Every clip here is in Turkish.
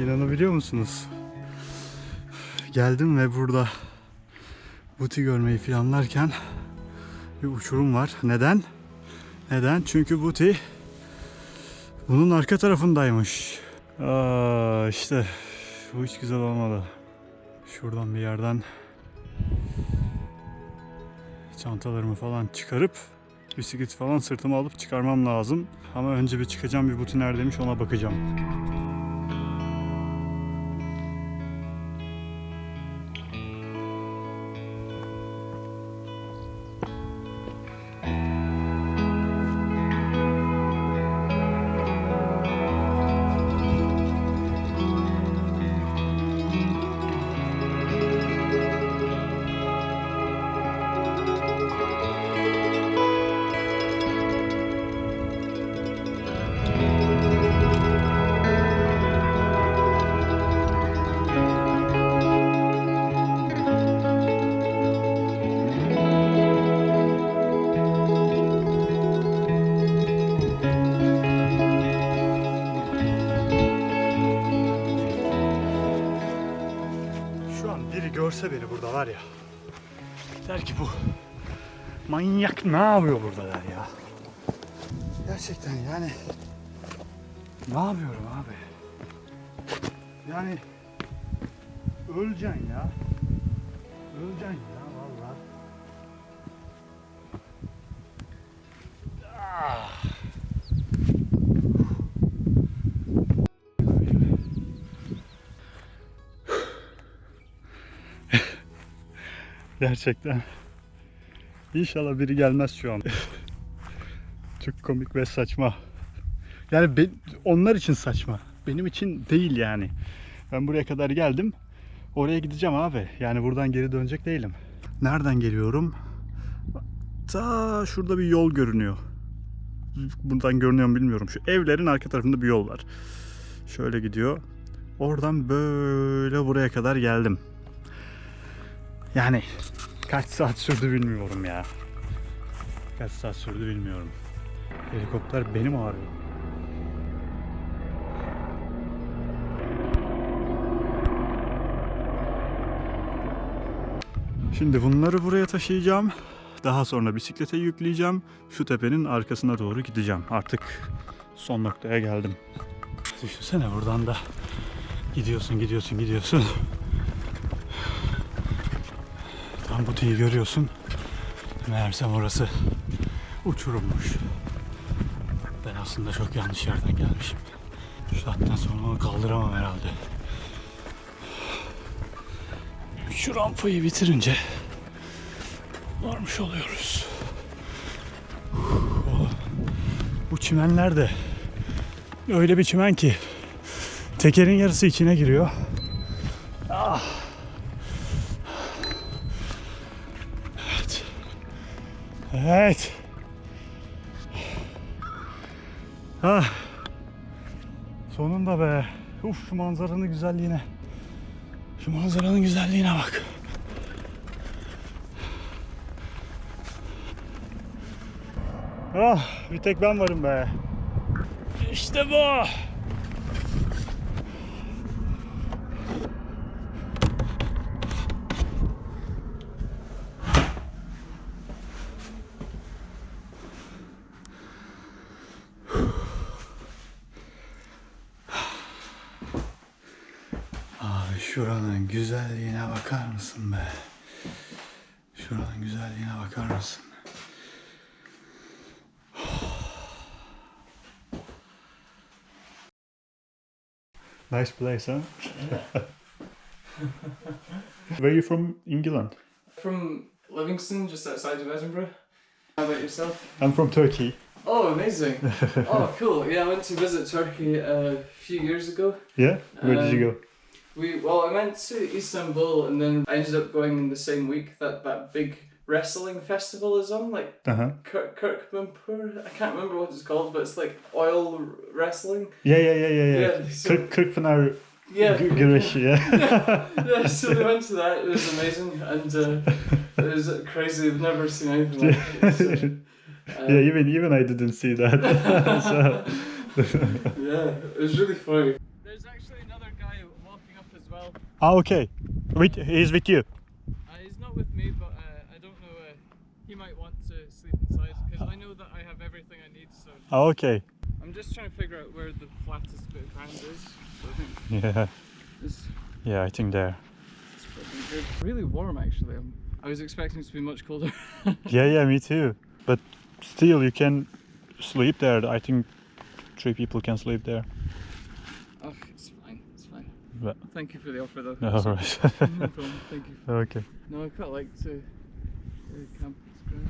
İnanabiliyor musunuz? Geldim ve burada buti görmeyi planlarken bir uçurum var. Neden? Neden? Çünkü buti bunun arka tarafındaymış. Aa, işte bu hiç güzel olmadı. Şuradan bir yerden çantalarımı falan çıkarıp bisiklet falan sırtıma alıp çıkarmam lazım. Ama önce bir çıkacağım bir buti neredeymiş ona bakacağım. Görse beni burada var ya. Der ki bu manyak ne yapıyor burada der ya. Gerçekten yani ne yapıyorum abi? Yani öleceksin ya. Gerçekten. İnşallah biri gelmez şu an. Çok komik ve saçma. Yani ben, onlar için saçma. Benim için değil yani. Ben buraya kadar geldim. Oraya gideceğim abi. Yani buradan geri dönecek değilim. Nereden geliyorum? Ta şurada bir yol görünüyor. Buradan görünüyor mu bilmiyorum. Şu evlerin arka tarafında bir yol var. Şöyle gidiyor. Oradan böyle buraya kadar geldim. Yani kaç saat sürdü bilmiyorum ya. Kaç saat sürdü bilmiyorum. Helikopter benim ağrıyor. Şimdi bunları buraya taşıyacağım. Daha sonra bisiklete yükleyeceğim. Şu tepenin arkasına doğru gideceğim. Artık son noktaya geldim. Düşünsene buradan da gidiyorsun gidiyorsun gidiyorsun. Tam butiği görüyorsun. Meğersem orası uçurummuş. Ben aslında çok yanlış yerden gelmişim. Şu saatten sonra onu kaldıramam herhalde. Şu rampayı bitirince varmış oluyoruz. Bu çimenler de öyle bir çimen ki tekerin yarısı içine giriyor. Ah. Evet. Evet. Ah. Sonunda be. Uf şu manzaranın güzelliğine. Şu manzaranın güzelliğine bak. Ah bir tek ben varım be. İşte bu. Şuranın güzelliğine bakar mısın be? Şuranın güzelliğine bakar mısın? Nice place, huh? Where are you from, England? From Livingston, just outside of Edinburgh. How about yourself? I'm from Turkey. Oh, amazing. oh, cool. Yeah, I went to visit Turkey a few years ago. Yeah? Where did you Um, go? We well, I went to Istanbul and then I ended up going in the same week that that big wrestling festival is on, like Uh-huh. Kirk Kirkmanpur. I can't remember what it's called, but it's like oil wrestling. Yeah, yeah, yeah, yeah, yeah. Yeah, so- Kırk, Kırkpınar Yeah. G- Güreş, yeah. yeah, so we went to that. It was amazing and uh, it was crazy. I've never seen anything like it. So, um, yeah, even even I didn't see that. so, yeah, it was really funny. There's actually another guy Ah, okay. With he's with you. Uh, he's not with me, but uh, I don't know. Uh, he might want to sleep inside because I know that I have everything I need. So Ah, okay. I'm just trying to figure out where the flattest bit of ground is. So I think Yeah. this Yeah, I think there. is probably good. Really warm actually. Um, I was expecting it to be much colder. Yeah, yeah, me too. But still, you can sleep there. I think three people can sleep there. oh, it's fine. It's fine. But- Thank you for the offer though. All right. no problem. Thank you. okay. No, I quite like to uh, camp on this.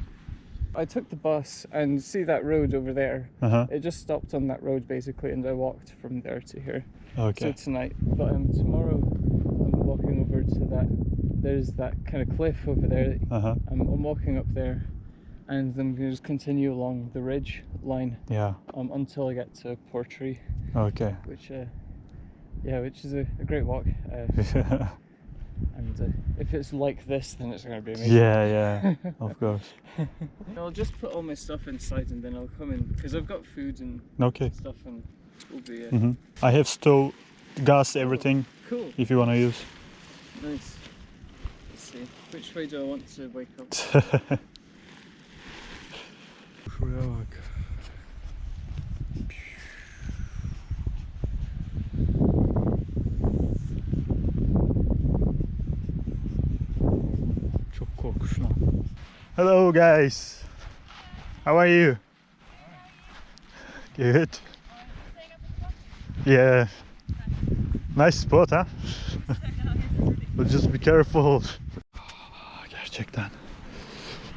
I took the bus and see that road over there. Uh huh. It just stopped on that road basically, and I walked from there to here. Okay. So tonight, but um, tomorrow I'm walking over to that. There's that kind of cliff over there. Uh huh. I'm, I'm walking up there, and I'm gonna just continue along the ridge line Yeah. um, until I get to Portree, Okay. which uh, yeah, which is a, a great walk. Uh, and uh, if it's like this, then it's gonna be amazing. yeah, yeah. Of course. I'll just put all my stuff inside and then I'll come in because I've got food and Okay. stuff and we'll be uh, hmm I have stove, gas, everything. cool. If you wanna use. Nice. Let's see. Which way do I want to wake up? Hello guys. How are you? Good. Yeah. Nice spot, huh? But just be careful. Gerçekten.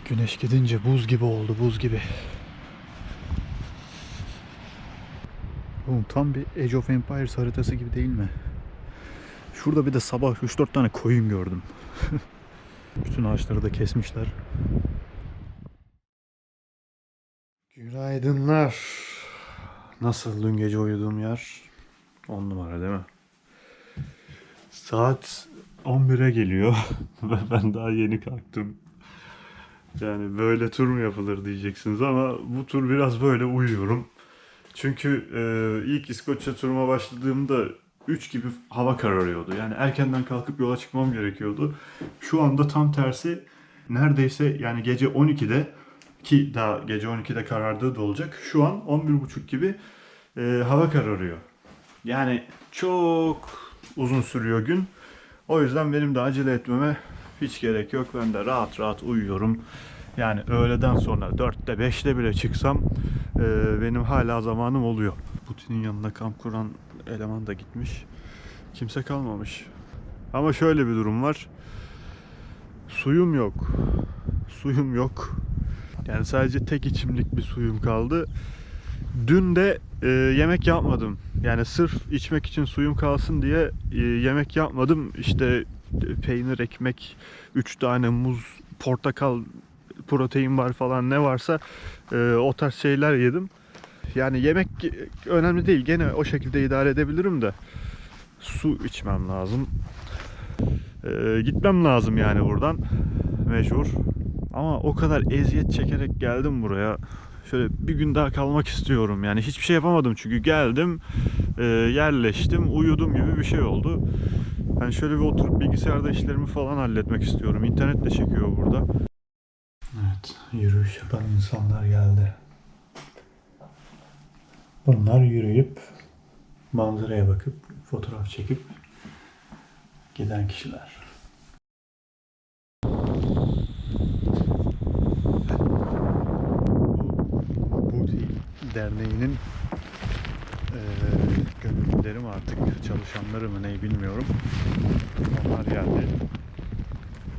Güneş gidince buz gibi oldu, buz gibi. Oğlum tam bir Age of Empires haritası gibi değil mi? Şurada bir de sabah 3-4 tane koyun gördüm. Bütün ağaçları da kesmişler. Günaydınlar. Nasıl dün gece uyuduğum yer? 10 numara değil mi? Saat 11'e geliyor ve ben daha yeni kalktım. Yani böyle tur mu yapılır diyeceksiniz ama bu tur biraz böyle uyuyorum. Çünkü e, ilk İskoçya turuma başladığımda 3 gibi hava kararıyordu. Yani erkenden kalkıp yola çıkmam gerekiyordu. Şu anda tam tersi neredeyse yani gece 12'de ki daha gece 12'de karardığı da olacak. Şu an 11.30 gibi e, hava kararıyor. Yani çok uzun sürüyor gün. O yüzden benim de acele etmeme hiç gerek yok. Ben de rahat rahat uyuyorum. Yani öğleden sonra 4'te 5'te bile çıksam e, benim hala zamanım oluyor. Putin'in yanında kamp kuran eleman da gitmiş. Kimse kalmamış. Ama şöyle bir durum var. Suyum yok. Suyum yok. Yani sadece tek içimlik bir suyum kaldı. Dün de e, yemek yapmadım. Yani sırf içmek için suyum kalsın diye e, yemek yapmadım. İşte e, peynir, ekmek, 3 tane muz, portakal, protein var falan ne varsa e, o tarz şeyler yedim. Yani yemek önemli değil. Gene o şekilde idare edebilirim de su içmem lazım. E, gitmem lazım yani buradan mecbur. Ama o kadar eziyet çekerek geldim buraya. Şöyle bir gün daha kalmak istiyorum. Yani hiçbir şey yapamadım çünkü geldim, e, yerleştim, uyudum gibi bir şey oldu. Ben şöyle bir oturup bilgisayarda işlerimi falan halletmek istiyorum. İnternet de çekiyor burada. Evet, yürüyüş yapan insanlar geldi. Bunlar yürüyüp manzaraya bakıp fotoğraf çekip giden kişiler. Budi Derneği'nin eee gönüllüleri mi artık çalışanları mı ne bilmiyorum. Onlar geldi.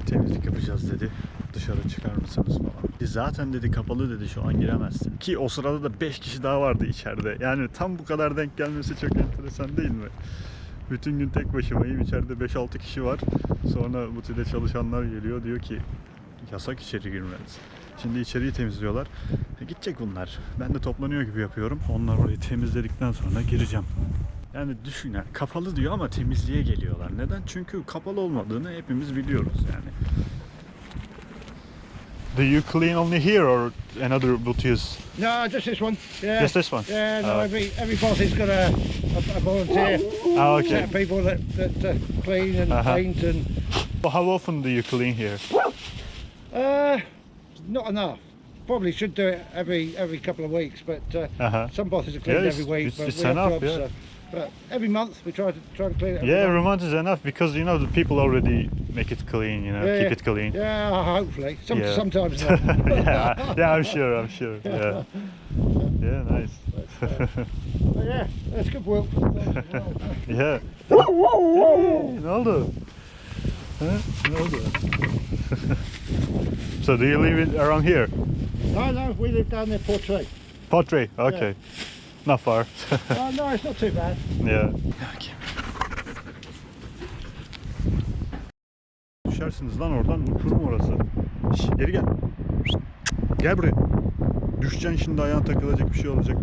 Temizlik yapacağız dedi. Dışarı çıkar mısınız falan. Zaten dedi kapalı dedi şu an giremezsin. Ki o sırada da 5 kişi daha vardı içeride. Yani tam bu kadar denk gelmesi çok enteresan değil mi? Bütün gün tek başımayım. İçeride 5-6 kişi var. Sonra butide çalışanlar geliyor. Diyor ki yasak içeri girmeniz. Şimdi içeriği temizliyorlar. E, gidecek bunlar. Ben de toplanıyor gibi yapıyorum. Onlar orayı temizledikten sonra gireceğim. Yani düşün kapalı diyor ama temizliğe geliyorlar. Neden? Çünkü kapalı olmadığını hepimiz biliyoruz yani. Do you clean only here or another butchers? No, just this one. Yeah. Just this one? Yeah, no, Oh. every every boss has got a, a, a volunteer set okay. of people that, that uh, clean and Uh-huh. paint and Well, how often do you clean here? uh, not enough. Probably should do it every every couple of weeks, but uh, Uh-huh. some bosses are clean Yeah, every week. it's- but it's we have enough, jobs, yeah. so- but every month we try to try to clean it. Yeah, month. every month is enough because you know the people already make it clean, you know, Yeah, keep yeah. it clean. Yeah, uh, hopefully. Some, Yeah. Sometimes yeah, yeah, I'm sure, I'm sure. Yeah, yeah, nice. Uh, but yeah, that's good work. yeah. Ha? Ne oldu? so do you live it around here? no, no, we live down there, Portray. Portray, okay. Not far. oh, no, it's not too bad. yeah. Düşersiniz lan oradan uçurum orası. Şş, geri gel. Gel buraya. Düşeceksin şimdi ayağın takılacak bir şey olacak.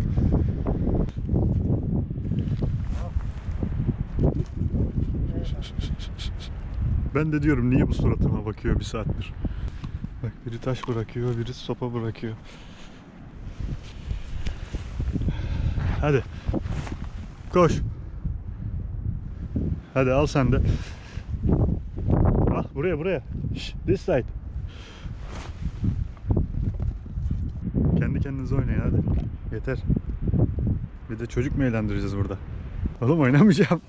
Ben de diyorum niye bu suratıma bakıyor bir saattir. Bak biri taş bırakıyor, biri sopa bırakıyor. Hadi. Koş. Hadi al sen de. Ah buraya buraya. Şş, this side. Kendi kendinize oynayın hadi. Yeter. Bir de çocuk mu eğlendireceğiz burada? Oğlum oynamayacağım.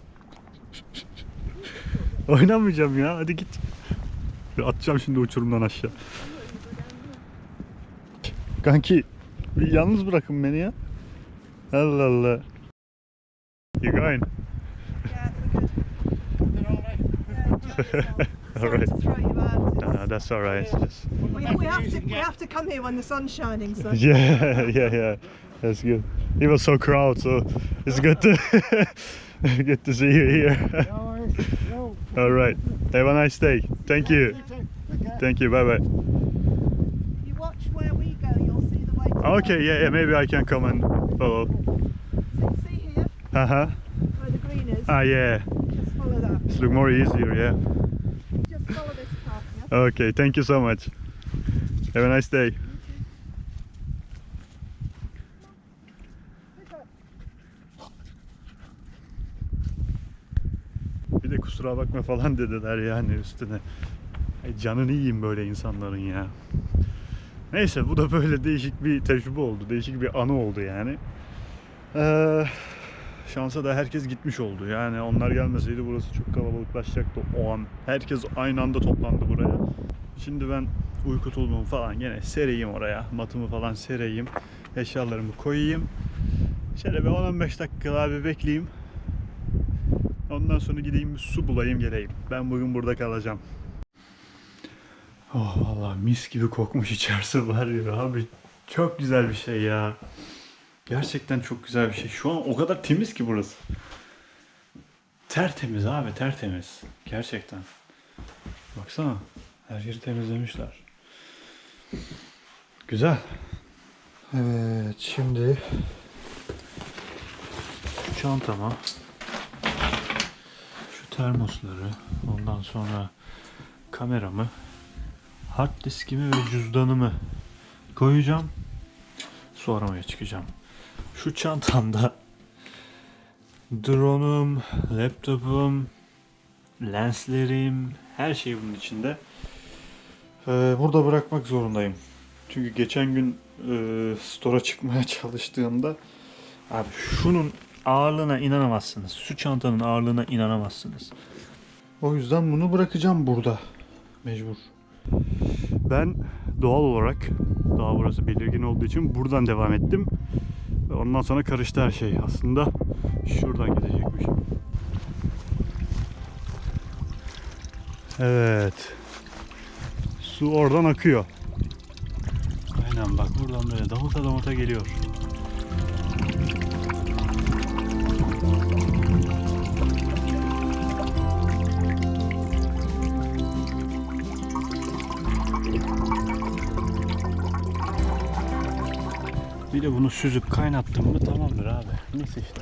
oynamayacağım ya. Hadi git. Atacağım şimdi uçurumdan aşağı. Kanki yalnız bırakın beni ya. Allah Allah. You going? Yeah, we're good. All right. Sorry to throw you out. Uh, that's all right. It's just We, we have to we have to come here when the sun's shining. So yeah, yeah, yeah. That's good. It was so crowded, so it's good to good to see you here. No worries. No. all right. Have a nice day. Thank you. You too. Okay. Thank you. Bye bye. Okay. Yeah, yeah. Maybe I can come and follow. See here Uh huh. where the green is. Ah, yeah. just follow that. It's look more easier. Yeah. Just follow this path. Yeah? Okay. Thank you so much. Have a nice day. Bir de kusura bakma falan dediler yani üstüne. Ay canını yiyeyim böyle insanların ya. Neyse bu da böyle değişik bir tecrübe oldu. Değişik bir anı oldu yani. Ee, şansa da herkes gitmiş oldu. Yani onlar gelmeseydi burası çok kalabalıklaşacaktı o an. Herkes aynı anda toplandı buraya. Şimdi ben uyku tulumu falan gene sereyim oraya. Matımı falan sereyim. Eşyalarımı koyayım. Şöyle bir 10-15 dakika bir bekleyeyim. Ondan sonra gideyim bir su bulayım geleyim. Ben bugün burada kalacağım. Oh vallahi mis gibi kokmuş içerisi var ya abi. Çok güzel bir şey ya. Gerçekten çok güzel bir şey. Şu an o kadar temiz ki burası. Tertemiz abi tertemiz. Gerçekten. Baksana. Her yeri temizlemişler. Güzel. Evet şimdi şu çantama şu termosları ondan sonra kameramı hard diskimi ve cüzdanımı koyacağım. Su aramaya çıkacağım. Şu çantamda drone'um, laptopum, lenslerim, her şey bunun içinde. Ee, burada bırakmak zorundayım. Çünkü geçen gün e, store'a çıkmaya çalıştığımda abi şunun ağırlığına inanamazsınız. Şu çantanın ağırlığına inanamazsınız. O yüzden bunu bırakacağım burada. Mecbur. Ben doğal olarak daha burası belirgin olduğu için buradan devam ettim. Ondan sonra karıştı her şey. Aslında şuradan gidecekmişim. Evet. Su oradan akıyor. Aynen bak buradan böyle damuta damuta geliyor. Bir de bunu süzüp kaynattım mı tamamdır abi. Mis işte.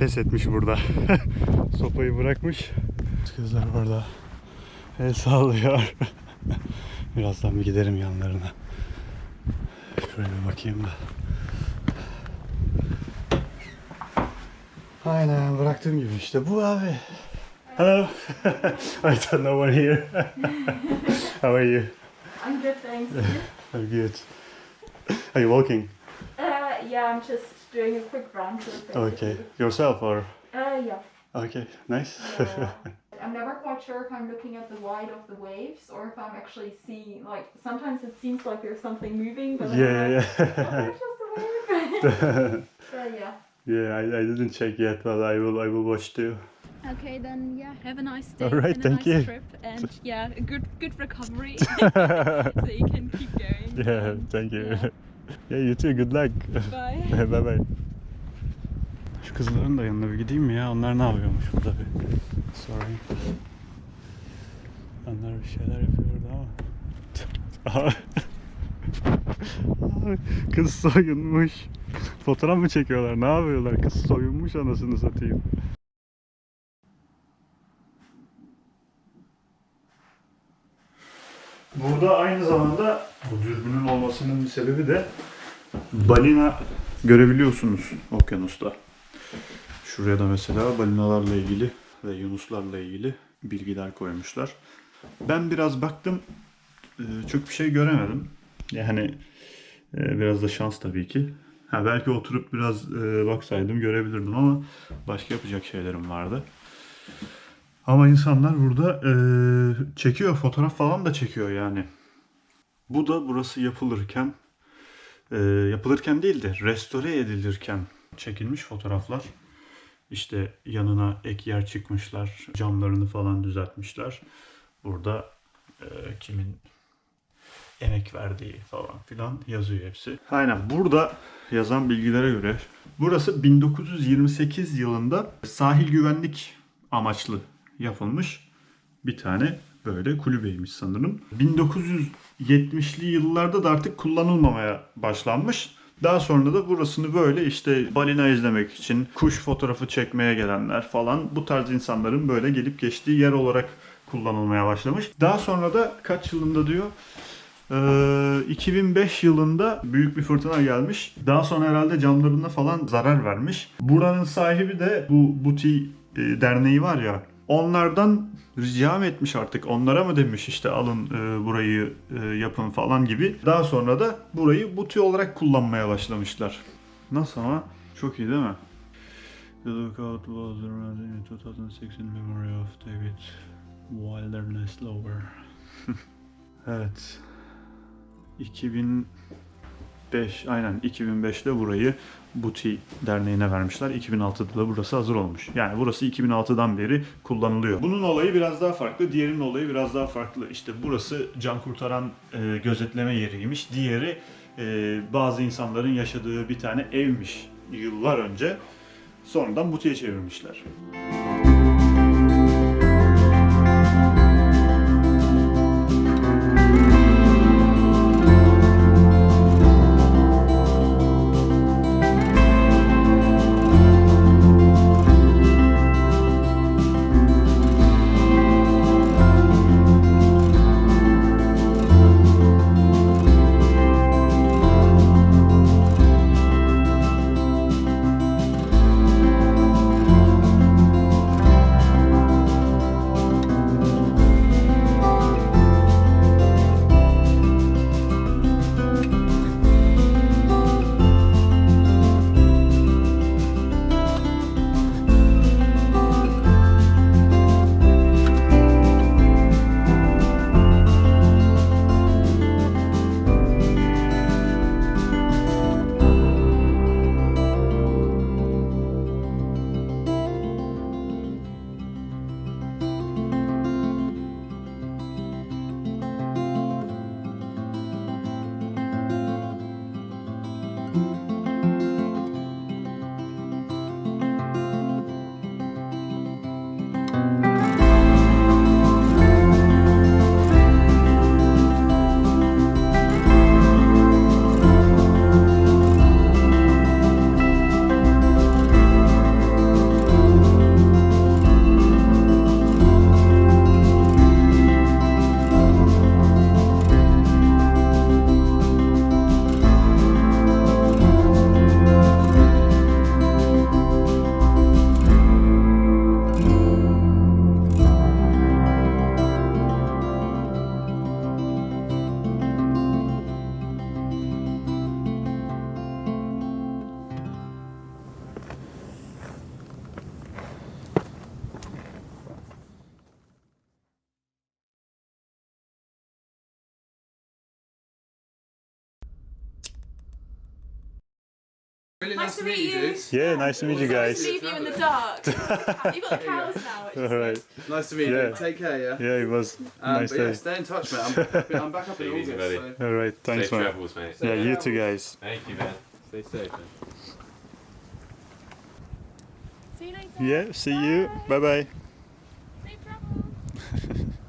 pes etmiş burada. Sopayı bırakmış. Kızlar orada el sallıyor. Birazdan bir giderim yanlarına. Şuraya bir bakayım da. Aynen bıraktığım gibi işte bu abi. Hello. I don't know one here. How are you? I'm good, thanks. I'm good. Are you walking? uh, yeah, I'm just doing a quick run through. Okay. Yourself or? Uh, yeah. Okay, nice. yeah. I'm never quite sure if I'm looking at the wide of the waves or if I'm actually seeing. Like sometimes it seems like there's something moving, but yeah, I'm yeah, like, "Oh, yeah. it's just a wave. so yeah. Yeah, I, I didn't check yet, but I will I will watch too. Okay, then yeah, have a nice day All right, and a thank nice you. trip, and yeah, a good good recovery, so you can keep going. Yeah, and, thank you. yeah. Yeah, you too. Good luck. Bye. bye bye. Şu kızların da yanına bir gideyim mi ya? Onlar ne yapıyormuş burada bir? Sorry. Onlar bir şeyler yapıyordu ama. Kız soyunmuş. Fotoğraf mı çekiyorlar? Ne yapıyorlar? Kız soyunmuş anasını satayım. Burada aynı zamanda bu dürbünün olmasının bir sebebi de balina görebiliyorsunuz okyanusta. Şuraya da mesela balinalarla ilgili ve yunuslarla ilgili bilgiler koymuşlar. Ben biraz baktım, e, çok bir şey göremedim. Yani e, biraz da şans tabii ki. Ha, belki oturup biraz e, baksaydım görebilirdim ama başka yapacak şeylerim vardı. Ama insanlar burada e, çekiyor, fotoğraf falan da çekiyor yani. Bu da burası yapılırken, e, yapılırken değil de restore edilirken çekilmiş fotoğraflar. İşte yanına ek yer çıkmışlar, camlarını falan düzeltmişler. Burada e, kimin emek verdiği falan filan yazıyor hepsi. Aynen burada yazan bilgilere göre burası 1928 yılında sahil güvenlik amaçlı yapılmış bir tane böyle kulübeymiş sanırım. 1970'li yıllarda da artık kullanılmamaya başlanmış. Daha sonra da burasını böyle işte balina izlemek için, kuş fotoğrafı çekmeye gelenler falan bu tarz insanların böyle gelip geçtiği yer olarak kullanılmaya başlamış. Daha sonra da kaç yılında diyor? Ee, 2005 yılında büyük bir fırtına gelmiş. Daha sonra herhalde camlarına falan zarar vermiş. Buranın sahibi de bu Buti e, derneği var ya. Onlardan rica mı etmiş artık? Onlara mı demiş işte alın e, burayı e, yapın falan gibi. Daha sonra da burayı Buti olarak kullanmaya başlamışlar. Nasıl ama? Çok iyi değil mi? The lookout was in 2006 in memory of David Wilderness Lover. evet. 2005 aynen 2005'te burayı Buti Derneği'ne vermişler. 2006'da da burası hazır olmuş. Yani burası 2006'dan beri kullanılıyor. Bunun olayı biraz daha farklı. Diğerinin olayı biraz daha farklı. İşte burası can kurtaran e, gözetleme yeriymiş. Diğeri e, bazı insanların yaşadığı bir tane evmiş yıllar önce. Sonradan Buti'ye çevirmişler. Really Nice to meet you. dudes. Yeah, nice to meet you guys. Leave you in the dark. You've got the cows now. All right. Nice to meet Yeah. you. Take care, yeah. Yeah, it was Um, nice but yeah, stay in touch, mate. I'm back up, I'm back up in Take easy, August. So. All right, thanks, Safe man. travels, mate. Yeah, you too, guys. Thank you, man. Stay safe, man. See you later. Yeah, see you. Bye bye. Safe travels.